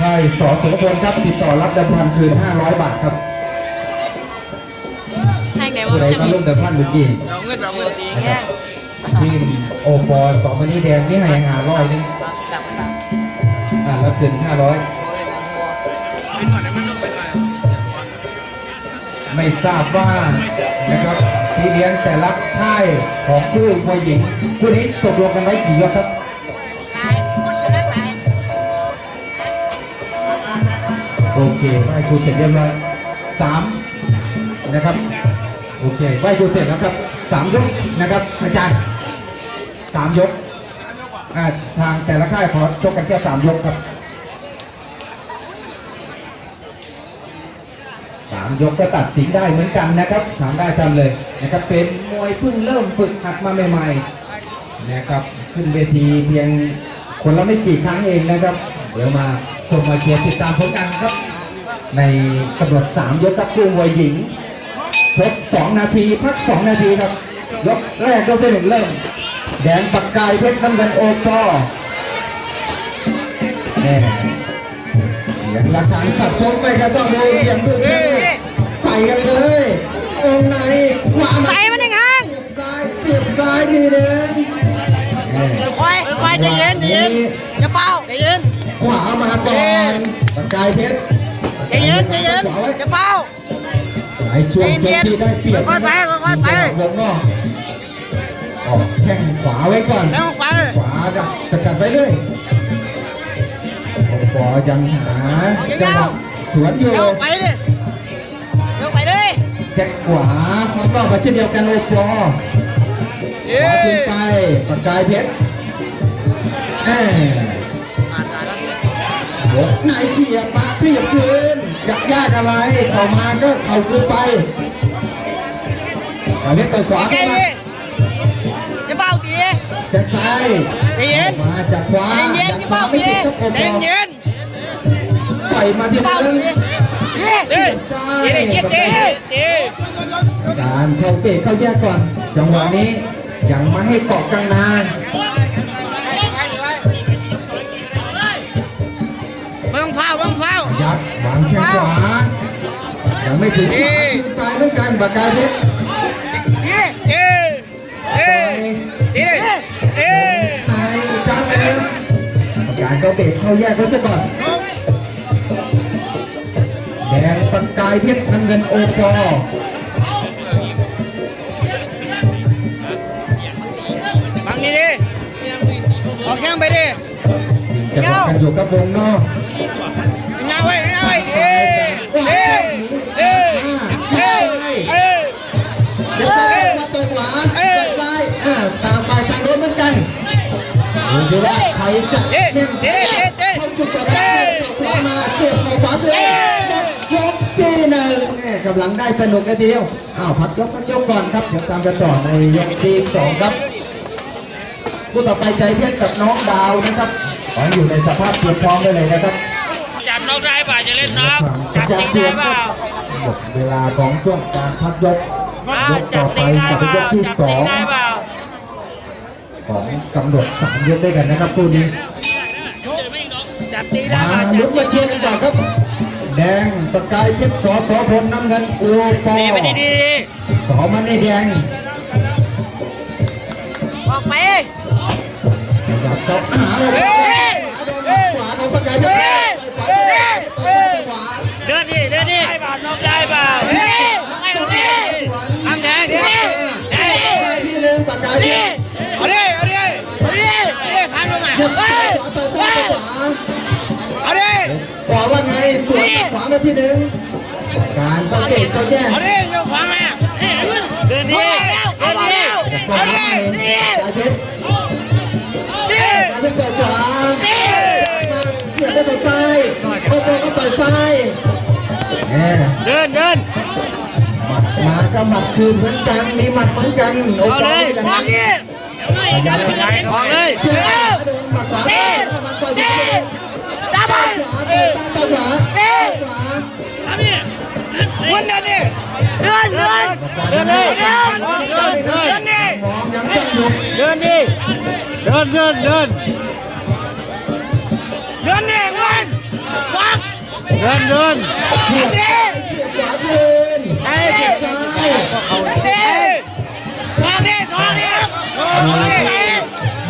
ค่ายสอสุรพลครับติดต่อรับเดิมพันคืน 500 บาทครับให้ไงว่าผู้ใดจะมามีร่วมเดิมพันเมื่อกี้เราเงินเราเงินตีนะครับทีมโอปอสองพันนี้แดงนี่ให้หาร้อยหนึงดับดับอ่าแล้วคืน500 เป็นหน่อยมันต้องเป็นหน่อยไม่ทราบว่านะครับที่เลี้ยงแต่ละค่ายของคู่มวยหญิงคู่นี้ตกลงกันไว้กี่ยกครับ เคไหว้ครูเสร็จเรียบร้อยสามนะครับ โอเคไหว้ครูเสร็จแล้วครับสามยกนะครับ อาจารย์สามยกทางแต่ละค่ายขอชกกันแค่สามยกครับสามยกก็ตัดสินได้เหมือนกันนะครับถามได้ทำเลยนะครับ เป็นมวยเพิ่งเริ่มฝึกหัดมาใหม่ๆนะครับขึ้นเวทีเพียงคนละไม่กี่ครั้งเองนะครับ เดี๋ยวมาชมมาเชียร์ติดตามผลงานครับ ในกำหนดสามยกกับคู่มวยหญิงชกสองนาที พักสองนาทีครับ ยกแรกยกที่หนึ่งเริ่ม แดงปักกายเพชรน้ำเงินโอปอแน่อย่างหลักฐานขับชกไปก็ต้องดูอย่างดูใส่กันเลยองในขวาใส่มันยังห่างเสียบซ้ายเสียบซ้ายทีหนึ่งแน่ค่อยค่อยใจเย็นใจเย็นอย่าเป้าใจเย็นขวามาก่อนปักกายเพชร ใจเย็นใจเย็นขวาไว้อย่าเป้าไอ้ช่วงจบที่ได้เปรียบค่อยๆไปค่อยๆไปวงนอกออกแข้งขวาไว้ก่อนแล้วไปขวาดักสกัดไว้เลยโอปอยังหาจังหวะสวนอยู่เดี๋ยวไปดิเดี๋ยวไปดิแจ็คขวามันก็มาเช่นเดียวกันโอปอขวาขึ้นไปปากกายเพชร แหมยกไหนเสียบมาเสียบคืนอยากยากอะไรเข้ามาก็เข้าคืนไปปากกายเพชรต่อยขวาใจเข้ามาเย็นอย่าเป้าตีจากซ้ายใจเย็นมาจากขวาใจเย็นจากอย่าขวาเป้าไม่ตีติดครับโอปใจอเย็นปล่อยมาอที่ย่าเป้านึตีงเย้เย้เย้เย้เย้เย้การเข้าเตะเข้าแยกก่อน จังหวะนี้ยังไม่ให้เกาะกลางนา งแข้งขวายังไม่ถึงขวาขึ้นซ้ายเหมือนกันปากกาเพชรเย้เย้เย้เย้เย้ซ้ายอีกครั้งหนึงการเข้าเตะเข้าแยกเขาซะก่อนแดงปากกายเพชรน้ำเงินโอปอบังนี่ดิออกแข้งไปดิจะบอกกันอยู่กับวงนอกำลังได้สนุกกันทีเดียว อ้าวพักยกพักยกก่อนครับเดี๋ยวตามกันต่อในยกที่สองครับผู้ต่อไปใจเพชรกับน้องดาวนะครับขออยู่ในสภาพเตรียมพร้อมได้เลยนะครับจับน้องได้ป่ะจะเล่นน้ำจับจริงเตรีได้ยมเปล่าหมดเวลาของช่วงการพักยกยกจัต่บอจไปริงได้กับเปยล่ากที่จับสจอริงงได้เปล่าของกำหนดสามยกด้วยกันนะครับคู่นี้จับตีได้มาป่ะจัลุ้บนมาเชียร์กันก่อนครับ แดงสกายเพชรสอสอพลน้ำเงินโอปอตีไปดีสอมันนี่แดงออกไปจับเข้าหาเลยขวาโดนสกายเพชร นขวามาที่หนึ่งการสังเกตเขาแย่เอาดิยกขวามาเดินดิเอาดิเอาเอาดิดิสายเพชรดิการจะเกิดขวาดิเสียบไปต่อยซ้ายโอ้โหก็ต่อยซ้ายแหมเดินเดินหมัดมาก็หมัดคืนเหมือนกัน มีหมัดเหมือนกันโอ้เอาโหเลยกันวางดิออกเลยเสียบโดนหมัดขวาดิหมัดต่อยดิซ้ายจับไปขวาต่อยขวาดิขวาวัน เดินเดินเลยเดินเดินเดินดิมองยังต้องอยู่เดินดิเดินเดินเดินเดินดิวันวันเดินเดินเสียบซ้ายเสียบขวาคืนเอ้ยเสียบซ้ายเด้ทองดิทองดิทองดิ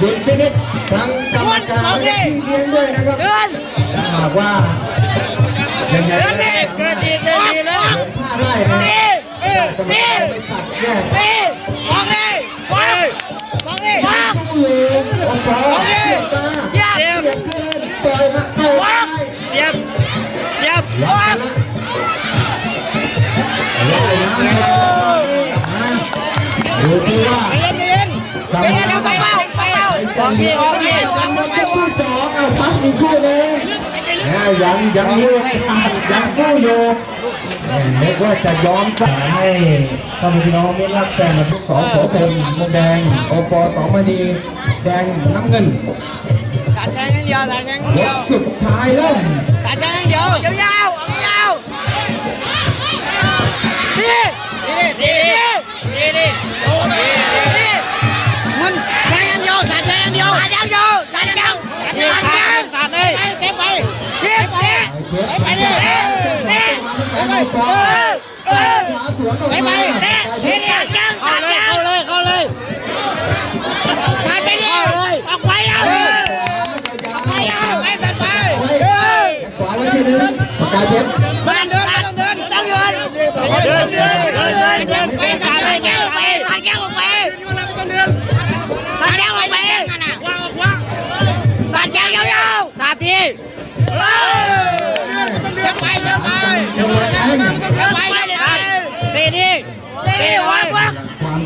ดุลพินิจทางกรรมการที่เลี้ยงด้วยนะครับเดินถ้าหากว่ายังไงเดิก็นได้ดิเกิดดีเกิดดีแล้วถ้าได้ นะนี่เออกรรมนี่การไปตัดแยกนี่ทองดิวางทองดิวางสู้อยู่โอ้โหเสียบตาเสียบคืนต่อยมาต่อยซ้ายเสียบเสียบล็อกกันละไล่นะดูที่ว่าเย็นเย็นเย็นเย็นเอาไปเป้าไปเป้าออกนี่ออกนี่กำลังจะคู่สองเอาพักอีกคู่หนึง ยังยังอยู่ยังคู่อยู่เรียกว่าจะยอมสายให้พ่อแม่พี่น้องมิตรรักแฟนมาทุกสองโสพลมุมแดงโอปอสองมณีแดงน้ำเงินตัดแทงอย่างเดียวตัดแทงอย่างยเดียวกสุดท้ายเริ่มตัดแทงอย่างเดียวยาวๆยาวดีดีดีดีโอ้ดีดีมันแทงอย่างเดียวตัดแทงอย่างเดียวตัดอย่างเดียวตัดอย่างเดียวตัดอย่างเดียว ขว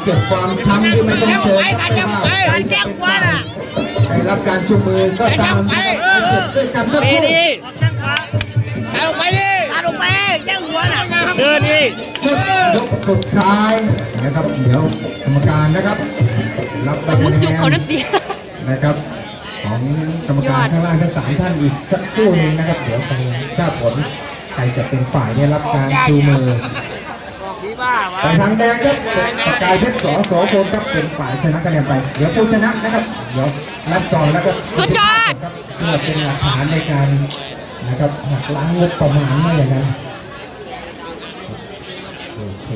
เจ็บความช้ำที่ไม่ต้องเจอตัดแก้วไปตัดแก้วกว้าได้รับการจุมือก็ตามด้วยกันสักครู่ตัดออไปดิตัดออกไปแก้วหัวน่ะเดินดียกสุดท้ายนะครับเดี๋ยวกรรมการนะครับ รับใบคะแนนนะครับของกรรมการข้างล่างทั้งสามท่านอีกสักครู่นึงนะครับ เดี๋ยวไปทราบผลใครจะเป็นฝ่ายได้รับการจูมือ ดีบ้าไปทางแดงครับประกายเพชรสอโสพลครับเป็นฝ่ายชนะคะแนนไป เดี๋ยวผู้ชนะนะครับเดี๋ยวรับจองแล้วก็สุดยอดเพื่อเป็นหลักฐานในการนะครับหักล้างงบประมาณไม่อย่างนั้นโอเค